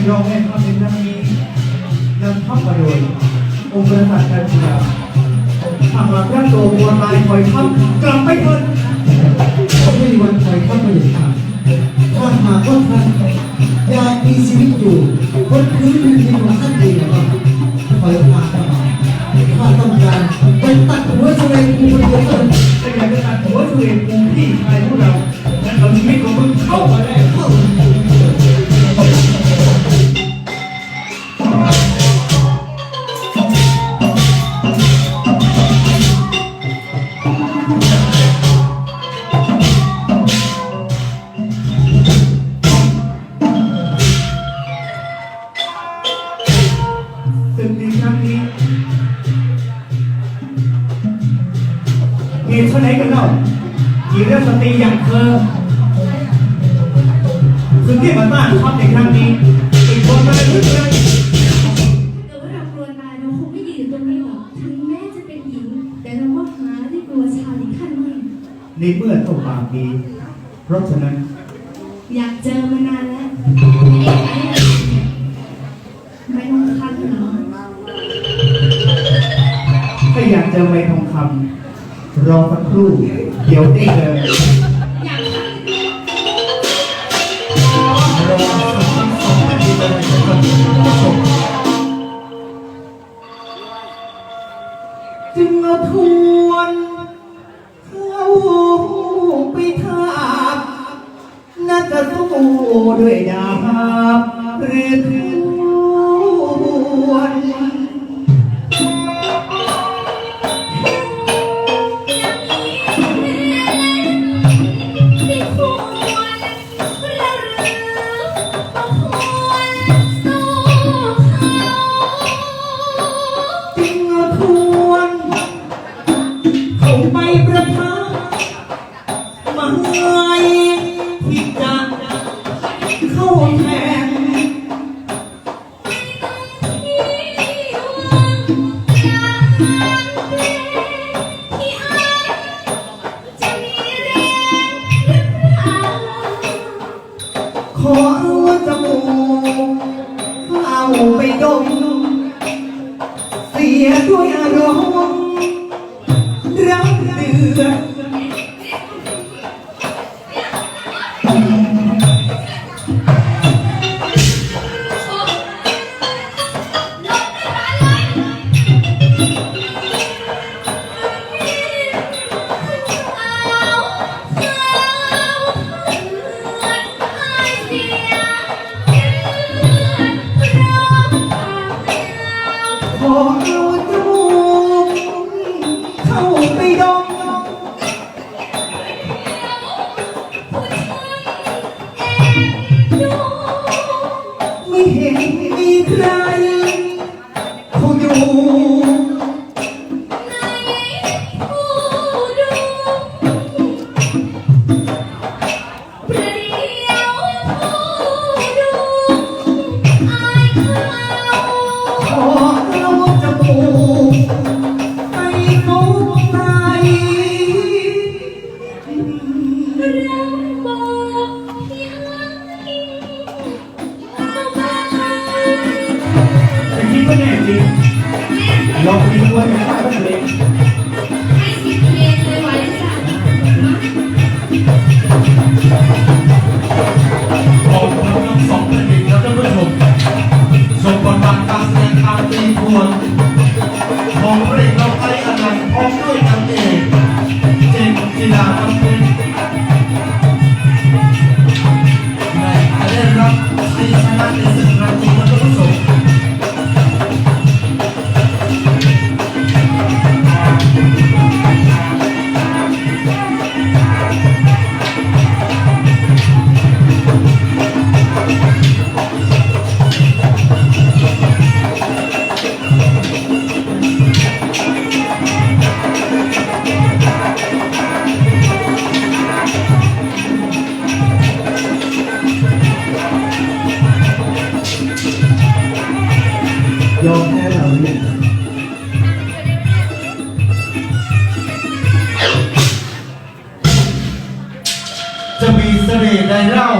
ที่ร้องให้ภาพในครั้งนี้นำเข้ามาโดยองค์กษัตริย์การศึกษาทำมาพระโตวัวตายคอยทับกลับไปเถิดไม่มีวันใครเข้ามาเด็ดขาดถ้าหากว่าท่านอยากมีชีวิตอยู่บนพื้นแผ่นดินของท่านเองก็คอยพาเข้ามาข้า ที่เรื่องสตรีอย่างเธอซึ่งที่มาต้านทัพในครั้งนี้อีกคนมาเป็นผู้ชายแต่ว่าเรากลัวตายเราคงไม่ยืนอยู่ตรงนี้หรอกถึงแม้จะเป็นหญิง แต่เราก็หาได้กลัวชายอีกขั้นไม่ในเมื่อต้องปากดีเพราะฉะนั้น อยากเจอมานานแล้วไม่ต้องคันหรอถ้าอยากเจอใบทองคำรอสัก ครู่ เดี๋ยวได้เจออยากคันเลยจึงเอาทวนเข้าไปทาบน่าจะสู้ด้วยดาบหรือ ไปดม เสียด้วยอารมณ์รักเดือด ขอเอาจมูเข้าไปดมไม่เห็นมีใคร คิดว่าแน่ ยอมแพ้เราเนี่ยจะมีเสน่ห์ใดเล่า